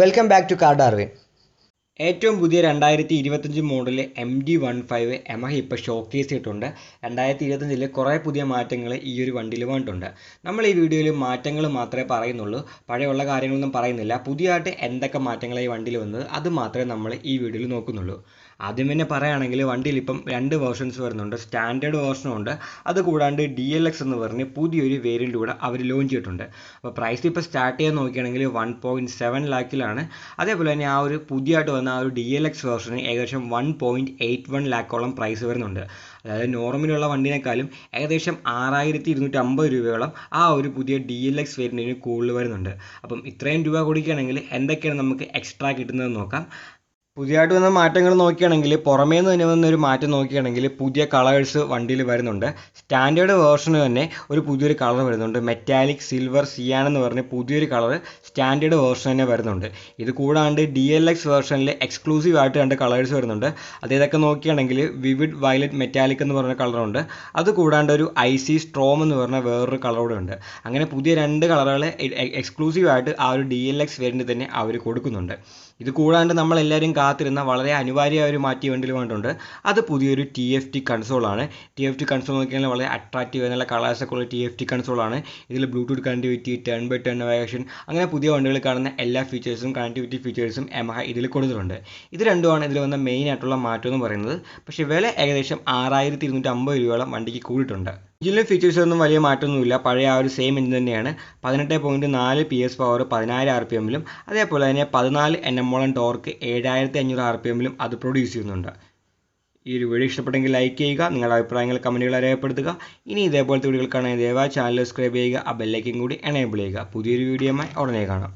Welcome back to car Darwin ഏറ്റവും പുതിയ രണ്ടായിരത്തി ഇരുപത്തഞ്ച് model M D one five എമഹ ഇപ്പോൾ ഷോക്കേസ് ചെയ്തിട്ടുണ്ട്. രണ്ടായിരത്തി ഇരുപത്തഞ്ചിൽ കുറേ പുതിയ മാറ്റങ്ങൾ ഈ ഒരു വണ്ടിയിൽ വന്നിട്ടുണ്ട്. നമ്മൾ ഈ വീഡിയോയിൽ മാറ്റങ്ങൾ മാത്രമേ പറയുന്നുള്ളൂ. പഴയുള്ള കാര്യങ്ങളൊന്നും പറയുന്നില്ല. പുതിയതായിട്ട് എന്തൊക്കെ മാറ്റങ്ങളാണ് ഈ വണ്ടിയിൽ വന്നത് അത് മാത്രമേ നമ്മൾ ഈ വീഡിയോയിൽ നോക്കുന്നുള്ളൂ. ആദ്യം തന്നെ പറയുകയാണെങ്കിൽ വണ്ടിയിൽ ഇപ്പം രണ്ട് വേർഷൻസ് വരുന്നുണ്ട്. സ്റ്റാൻഡേർഡ് വേർഷനും ഉണ്ട്. അത് കൂടാണ്ട് ഡി എൽ എക്സ് എന്ന് പറഞ്ഞ് പുതിയൊരു വേരിയന്റ് കൂടെ അവർ ലോഞ്ച് ചെയ്തിട്ടുണ്ട്. അപ്പോൾ പ്രൈസ് ഇപ്പോൾ സ്റ്റാർട്ട് ചെയ്യാൻ നോക്കുകയാണെങ്കിൽ വൺ പോയിന്റ് സെവൻ ലാക്കിലാണ് അതേപോലെ തന്നെ ആ ഒരു പുതിയതായിട്ട് വന്ന ആ ഒരു ഡി എൽ എക്സ് വേർഷന് ഏകദേശം വൺ പോയിന്റ് എയ്റ്റ് വൺ ലാക്കോളം പ്രൈസ് വരുന്നുണ്ട്. അതായത് നോർമലുള്ള വണ്ടിനേക്കാളും ഏകദേശം ആറായിരത്തി ഇരുന്നൂറ്റി അമ്പത് രൂപയോളം ആ ഒരു പുതിയ ഡി എൽ എക്സ് വേരിയന്റിന് കൂടുതൽ വരുന്നുണ്ട്. അപ്പം ഇത്രയും രൂപ കൊടുക്കുകയാണെങ്കിൽ എന്തൊക്കെയാണ് നമുക്ക് എക്സ്ട്രാ കിട്ടുന്നത് നോക്കാം. പുതിയതായിട്ട് വന്ന മാറ്റങ്ങൾ നോക്കുകയാണെങ്കിൽ പുറമേ നിന്ന് തന്നെ വന്ന ഒരു മാറ്റം നോക്കുകയാണെങ്കിൽ പുതിയ കളേഴ്സ് വണ്ടിയിൽ വരുന്നുണ്ട്. സ്റ്റാൻഡേർഡ് വേർഷന് തന്നെ ഒരു പുതിയൊരു കളർ വരുന്നുണ്ട്. മെറ്റാലിക് സിൽവർ സിയാൻ എന്ന് പറഞ്ഞ പുതിയൊരു കളർ സ്റ്റാൻഡേർഡ് വേർഷൻ തന്നെ വരുന്നുണ്ട്. ഇത് കൂടാണ്ട് ഡി എൽ എക്സ് വേർഷനിൽ എക്സ്ക്ലൂസീവ് ആയിട്ട് രണ്ട് കളേഴ്സ് വരുന്നുണ്ട്. അത് ഇതൊക്കെ നോക്കുകയാണെങ്കിൽ വിവിഡ് വയലറ്റ് മെറ്റാലിക് എന്ന് പറഞ്ഞ കളറുണ്ട് അത് കൂടാണ്ട് ഒരു ഐ സി സ്ട്രോം എന്ന് പറഞ്ഞ വേറൊരു കളർ കൂടെ ഉണ്ട്. അങ്ങനെ പുതിയ രണ്ട് കളറുകൾ എക്സ്ക്ലൂസീവ് ആയിട്ട് ആ ഒരു ഡി എൽ എക്സ് വേരിയന്റ് തന്നെ അവർ കൊടുക്കുന്നുണ്ട്. ഇത് കൂടാണ്ട് നമ്മളെല്ലാവരും കാത്തിരുന്ന വളരെ അനിവാര്യമായ ഒരു മാറ്റി വേണ്ടി വന്നിട്ടുണ്ട്. അത് പുതിയൊരു ടി എഫ് ടി കൺസോളാണ് ടി എഫ് ടി കൺസോൾ നോക്കിയാൽ വളരെ അട്രാക്റ്റീവ് നല്ല കളേഴ്സൊക്കെ ഉള്ള ടി എഫ് ടി കൺസോളാണ് ഇതിൽ Bluetooth connectivity turn by turn navigation അങ്ങനെ പുതിയ വണ്ടികളിൽ കാണുന്ന എല്ലാ ഫീച്ചേഴ്സും കണക്ടിവിറ്റി ഫീച്ചേഴ്സും എമഹ ഇതിൽ കൊടുത്തിട്ടുണ്ട്. ഇത് രണ്ടുമാണ് ഇതിൽ വന്ന മെയിൻ ആയിട്ടുള്ള മാറ്റം എന്ന് പറയുന്നത്. പക്ഷേ വില ഏകദേശം ആറായിരത്തി ഇരുന്നൂറ്റി അമ്പത് രൂപയോളം വണ്ടിക്ക് കൂടിയിട്ടുണ്ട്. എഞ്ചിനിലെ ഫീച്ചേഴ്സൊന്നും വലിയ മാറ്റമൊന്നുമില്ല. പഴയ ആ ഒരു സെയിം എഞ്ചിൻ തന്നെയാണ്. പതിനെട്ട് പോയിന്റ് നാല് പി എസ് പവർ പതിനായിരം ആർ പി എമ്മിലും അതേപോലെ തന്നെ പതിനാല് എൻ എമ്മോളം ടോർക്ക് ഏഴായിരത്തി അഞ്ഞൂറ് ആർ പി എമ്മിലും അത് പ്രൊഡ്യൂസ് ചെയ്യുന്നുണ്ട്. ഈ ഒരു വീഡിയോ ഇഷ്ടപ്പെട്ടെങ്കിൽ ലൈക്ക് ചെയ്യുക നിങ്ങളുടെ അഭിപ്രായങ്ങൾ കമന്റുകൾ രേഖപ്പെടുത്തുക ഇനി ഇതേപോലത്തെ വീഡിയോകൾ കാണാൻ ദയവായി ചാനൽ സബ്സ്ക്രൈബ് ചെയ്യുക ആ ബെല്ലൈക്കും കൂടി എനേബിൾ ചെയ്യുക. പുതിയൊരു വീഡിയോയുമായി ഉടനെ കാണാം.